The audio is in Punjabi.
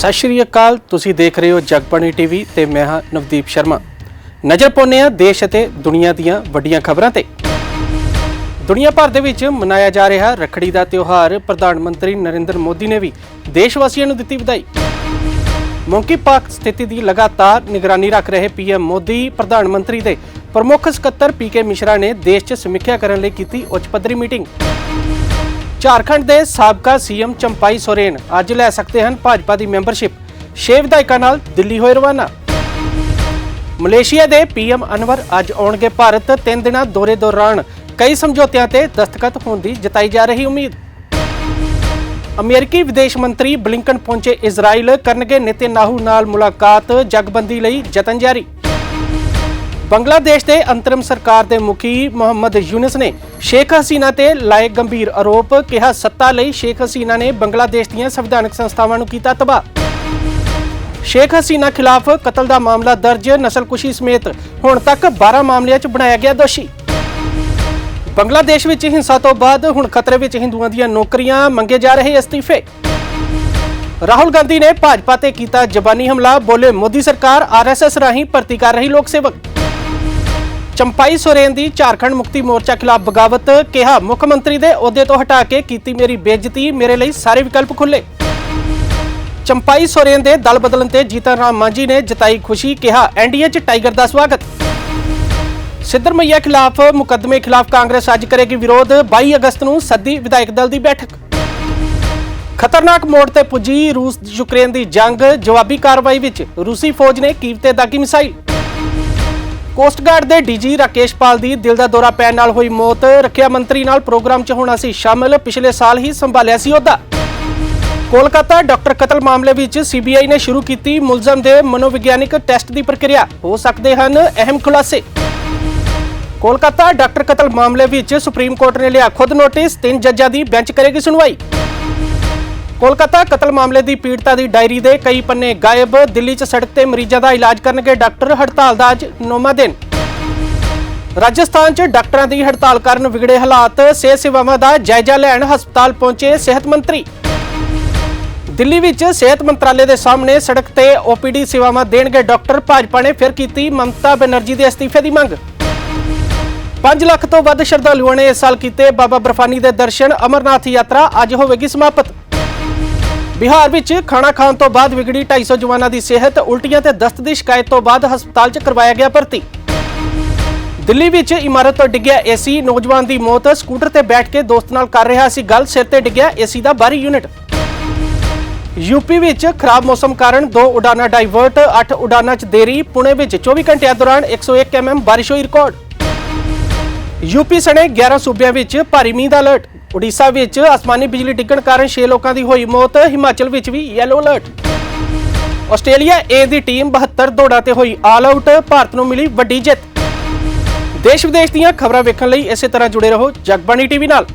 ਸਤਿ ਸ਼੍ਰੀ ਅਕਾਲ, ਤੁਸੀਂ ਦੇਖ ਰਹੇ ਹੋ ਜਗਬਾਣੀ ਟੀਵੀ ਤੇ ਮੈਂ ਹਾਂ ਨਵਦੀਪ ਸ਼ਰਮਾ। ਨਜ਼ਰ ਪਾਉਂਦੇ ਹਾਂ ਦੇਸ਼ ਅਤੇ ਦੁਨੀਆ ਦੀਆਂ ਵੱਡੀਆਂ ਖਬਰਾਂ ਤੇ। ਦੁਨੀਆ ਭਰ ਦੇ ਵਿੱਚ ਮਨਾਇਆ ਜਾ ਰਿਹਾ ਰੱਖੜੀ ਦਾ ਤਿਉਹਾਰ, ਪ੍ਰਧਾਨ ਮੰਤਰੀ ਨਰਿੰਦਰ ਮੋਦੀ ਨੇ ਵੀ ਦੇਸ਼ ਵਾਸੀਆਂ ਨੂੰ ਦਿੱਤੀ ਵਧਾਈ। ਮੌਂਕੀ ਪਾਕ ਸਥਿਤੀ ਦੀ ਲਗਾਤਾਰ ਨਿਗਰਾਨੀ ਰੱਖ ਰਹੇ ਪੀਐਮ ਮੋਦੀ, ਪ੍ਰਧਾਨ ਮੰਤਰੀ ਦੇ ਪ੍ਰਮੁੱਖ ਸਕੱਤਰ ਪੀਕੇ ਮਿਸ਼ਰਾ ਨੇ ਦੇਸ਼ 'ਚ ਸਮੀਖਿਆ ਕਰਨ ਲਈ ਕੀਤੀ ਉੱਚ ਪੱਧਰੀ ਮੀਟਿੰਗ। ਝਾਰਖੰਡ ਦੇ ਸਾਬਕਾ ਸੀਐਮ ਚੰਪਾਈ ਸੋਰੇਨ ਅੱਜ ਲੈ ਸਕਦੇ ਹਨ ਭਾਜਪਾ ਦੀ ਮੈਂਬਰਸ਼ਿਪ। ਛੇ ਵਿਧਾਇਕਾਂ ਨਾਲ ਦਿੱਲੀ ਹੋਏ ਰਵਾਨਾ। ਮਲੇਸ਼ੀਆ ਦੇ ਪੀਐਮ ਅਨਵਰ ਅੱਜ ਆਉਣਗੇ ਭਾਰਤ, ਤਿੰਨ ਦਿਨਾਂ ਦੌਰੇ ਦੌਰਾਨ ਕਈ ਸਮਝੌਤਿਆਂ ਤੇ ਦਸਤਖਤ ਹੋਣ ਦੀ ਜਤਾਈ ਜਾ ਰਹੀ ਉਮੀਦ। ਅਮਰੀਕੀ ਵਿਦੇਸ਼ ਮੰਤਰੀ ਬਲਿੰਕਨ ਪਹੁੰਚੇ ਇਜ਼ਰਾਈਲ, ਕਰਨਗੇ ਨੇਤਨਯਾਹੂ ਨਾਲ ਮੁਲਾਕਾਤ, ਜਗਬੰਦੀ ਲਈ ਯਤਨ ਜਾਰੀ। ਬੰਗਲਾਦੇਸ਼ ਦੇ ਅੰਤਰਿਮ ਸਰਕਾਰ ਦੇ ਮੁਖੀ ਮੁਹੰਮਦ ਯੂਨਸ ਨੇ ਸ਼ੇਖ ਹਸੀਨਾ ਤੇ ਲਾਏ ਗੰਭੀਰ ਆਰੋਪ ਕਿਹਾ, ਸੱਤਾ ਲਈ ਸ਼ੇਖ ਹਸੀਨਾ ਨੇ ਬੰਗਲਾਦੇਸ਼ ਦੀਆਂ ਸੰਵਿਧਾਨਕ ਸੰਸਥਾਵਾਂ ਨੂੰ ਕੀਤਾ ਤਬਾਹ। ਸ਼ੇਖ ਹਸੀਨਾ ਖਿਲਾਫ ਕਤਲ ਦਾ ਮਾਮਲਾ ਦਰਜ, ਨਸਲਕੁਸ਼ੀ ਸਮੇਤ ਹੁਣ ਤੱਕ 12 ਮਾਮਲਿਆਂ 'ਚ ਬਣਾਇਆ ਗਿਆ ਦੋਸ਼ੀ। ਬੰਗਲਾਦੇਸ਼ ਵਿੱਚ ਹਿੰਸਾ ਤੋਂ ਬਾਅਦ ਹੁਣ ਖਤਰੇ ਵਿੱਚ ਹਿੰਦੂਆਂ ਦੀਆਂ ਨੌਕਰੀਆਂ ਮੰਗੇ ਜਾ ਰਹੇ ਅਸਤੀਫੇ। ਰਾਹੁਲ ਗਾਂਧੀ ਨੇ ਭਾਜਪਾ ਤੇ ਕੀਤਾ ਜ਼ਬਾਨੀ ਹਮਲਾ, ਬੋਲੇ ਮੋਦੀ ਸਰਕਾਰ ਆਰਐਸਐਸ ਰਾਹੀਂ ਭਰਤੀ ਕਰ ਰਹੀ ਲੋਕ ਸੇਵਕ। ਚੰਪਾਈ ਸੋਰੇਨ ਦੀ ਝਾਰਖੰਡ ਮੁਕਤੀ ਮੋਰਚਾ ਖਿਲਾਫ ਬਗਾਵਤ ਕਿਹਾ, ਮੁੱਖ ਮੰਤਰੀ ਦੇ ਅਹੁਦੇ ਤੋਂ ਹਟਾ ਕੇ ਕੀਤੀ ਮੇਰੀ ਬੇਇੱਜ਼ਤੀ, ਮੇਰੇ ਲਈ ਸਾਰੇ ਵਿਕਲਪ ਖੁੱਲੇ ਚੰਪਾਈ ਸੋਰੇਨ ਦੇ ਦਲ ਬਦਲਣ ਤੇ ਜੀਤਨ ਰਾਮ ਮਾਂਝੀ ਨੇ ਜਤਾਈ ਖੁਸ਼ੀ, ਕਿਹਾ ਐਨਡੀਏ 'ਚ ਟਾਈਗਰ ਦਾ ਸਵਾਗਤ। ਸਿੱਧਰ ਮਈਆ ਖਿਲਾਫ ਮੁਕੱਦਮੇ ਖਿਲਾਫ ਕਾਂਗਰਸ ਅੱਜ ਕਰੇਗੀ ਵਿਰੋਧ 22 ਅਗਸਤ ਨੂੰ ਸੱਦੀ ਵਿਧਾਇਕ ਦਲ ਦੀ ਬੈਠਕ। ਖਤਰਨਾਕ ਮੋੜ ਤੇ ਪੁੱਜੀ ਰੂਸ ਯੂਕਰੇਨ ਦੀ ਜੰਗ, ਜਵਾਬੀ ਕਾਰਵਾਈ ਵਿੱਚ ਰੂਸੀ ਫੌਜ ਨੇ ਕੀਵ ਤੇ ਦਾਗੀ ਮਿਸਾਈਲ ਕੋਸਟ ਗਾਰਡ ਦੇ ਡੀਜੀ ਰਾਕੇਸ਼ ਪਾਲ ਦੀ ਦਿਲ ਦਾ ਦੌਰਾ ਪੈਣ ਨਾਲ ਹੋਈ ਮੌਤ। ਰੱਖਿਆ ਮੰਤਰੀ ਨਾਲ ਪ੍ਰੋਗਰਾਮ 'ਚ ਹੋਣਾ ਸੀ ਸ਼ਾਮਲ। ਪਿਛਲੇ ਸਾਲ ਹੀ ਸੰਭਾਲਿਆ ਸੀ ਉਹਦਾ ਕੋਲਕਾਤਾ ਡਾਕਟਰ ਕਤਲ ਮਾਮਲੇ ਵਿੱਚ ਸੀਬੀਆਈ ਨੇ ਸ਼ੁਰੂ ਕੀਤੀ ਮੁਲਜ਼ਮ ਦੇ ਮਨੋਵਿਗਿਆਨਿਕ ਟੈਸਟ ਦੀ ਪ੍ਰਕਿਰਿਆ। ਹੋ ਸਕਦੇ ਹਨ ਅਹਿਮ ਖੁਲਾਸੇ। ਕੋਲਕਾਤਾ ਡਾਕਟਰ ਕਤਲ ਮਾਮਲੇ ਵਿੱਚ ਸੁਪਰੀਮ ਕੋਰਟ ਨੇ ਲਿਆ ਖੁਦ ਨੋਟਿਸ। ਤਿੰਨ ਜੱਜਾਂ ਦੀ ਬੈਂਚ ਕਰੇਗੀ ਸੁਣਵਾਈ। ਕੋਲਕਾਤਾ ਕਤਲ ਮਾਮਲੇ ਦੀ ਪੀੜਤਾ ਦੀ ਡਾਇਰੀ ਦੇ ਕਈ ਪੰਨੇ ਗਾਇਬ, ਦਿੱਲੀ 'ਚ ਸੜਕ ਤੇ ਮਰੀਜ਼ਾਂ ਦਾ ਇਲਾਜ ਕਰਨਗੇ ਡਾਕਟਰ, ਹੜਤਾਲ ਦਾ ਅੱਜ ਨੌਵਾਂ ਦਿਨ। ਰਾਜਸਥਾਨ 'ਚ ਡਾਕਟਰਾਂ ਦੀ ਹੜਤਾਲ ਕਾਰਨ ਵਿਗੜੇ ਹਾਲਾਤ, ਸਿਹਤ ਸੇਵਾਵਾਂ ਦਾ ਜਾਇਜ਼ਾ ਲੈਣ ਹਸਪਤਾਲ ਪਹੁੰਚੇ ਸਿਹਤ ਮੰਤਰੀ। ਦਿੱਲੀ ਵਿੱਚ ਸਿਹਤ ਮੰਤਰਾਲੇ ਦੇ ਸਾਹਮਣੇ ਸੜਕ ਤੇ ਓਪੀਡੀ ਸੇਵਾਵਾਂ ਦੇਣਗੇ ਡਾਕਟਰ, ਭਾਜਪਾ ਨੇ ਫਿਰ ਕੀਤੀ ਮਮਤਾ ਬੈਨਰਜੀ ਦੇ ਅਸਤੀਫੇ ਦੀ ਮੰਗ। 5 ਲੱਖ ਤੋਂ ਵੱਧ ਸ਼ਰਧਾਲੂਆਂ ਨੇ ਇਸ ਸਾਲ ਕੀਤੇ ਬਾਬਾ ਬਰਫਾਨੀ ਦੇ ਦਰਸ਼ਨ, ਅਮਰਨਾਥ ਯਾਤਰਾ, ਅੱਜ ਹੋਵੇਗੀ ਸਮਾਪਤ। ਬਿਹਾਰ ਵਿੱਚ ਖਾਣਾ ਖਾਣ ਤੋਂ ਬਾਅਦ ਵਿਗੜੀ 250 ਜਵਾਨਾਂ ਦੀ ਸਿਹਤ, ਉਲਟੀਆਂ ਤੇ ਦਸਤ ਦੀ ਸ਼ਿਕਾਇਤ ਤੋਂ ਬਾਅਦ ਹਸਪਤਾਲ 'ਚ ਕਰਵਾਇਆ ਗਿਆ ਭਰਤੀ। ਦਿੱਲੀ ਵਿੱਚ ਇਮਾਰਤ ਤੋਂ ਡਿੱਗਿਆ ਏਸੀ, ਨੌਜਵਾਨ ਦੀ ਮੌਤ, ਸਕੂਟਰ ਤੇ ਬੈਠ ਕੇ ਦੋਸਤ ਨਾਲ ਕਰ ਰਿਹਾ ਸੀ ਗੱਲ, ਸਿਰ ਤੇ ਡਿੱਗਿਆ ਏਸੀ ਦਾ ਬਾਹਰੀ ਯੂਨਿਟ। ਯੂਪੀ ਵਿੱਚ ਖਰਾਬ ਮੌਸਮ ਕਾਰਨ ਦੋ ਉਡਾਨਾਂ ਡਾਈਵਰਟ 8 ਉਡਾਨਾਂ 'ਚ ਦੇਰੀ, ਪੁਣੇ ਵਿੱਚ 24 ਘੰਟਿਆਂ ਦੌਰਾਨ 101 ਐਮਐਮ ਬਾਰਿਸ਼ ਹੋਈ ਰਿਕਾਰਡ। ਯੂਪੀ ਸਣੇ 11 ਸੂਬਿਆਂ ਵਿੱਚ ਭਾਰੀ ਮੀਂਹ ਦਾ ਅਲਰਟ। ਉੜੀਸਾ ਵਿੱਚ ਆਸਮਾਨੀ ਬਿਜਲੀ ਡਿੱਗਣ ਕਾਰਨ 6 ਲੋਕਾਂ ਦੀ ਹੋਈ ਮੌਤ, ਹਿਮਾਚਲ ਵਿੱਚ ਵੀ ਯੈਲੋ ਅਲਰਟ ਆਸਟ੍ਰੇਲੀਆ ਏ ਦੀ ਟੀਮ 72 ਦੌੜਾਂ ਤੇ ਹੋਈ ਆਲ ਆਊਟ ਭਾਰਤ ਨੂੰ ਮਿਲੀ ਵੱਡੀ ਜਿੱਤ। ਦੇਸ਼ ਵਿਦੇਸ਼ ਦੀਆਂ ਖਬਰਾਂ ਵੇਖਣ ਲਈ ਇਸੇ ਤਰ੍ਹਾਂ ਜੁੜੇ ਰਹੋ ਜਗਬਾਣੀ ਟੀਵੀ ਨਾਲ।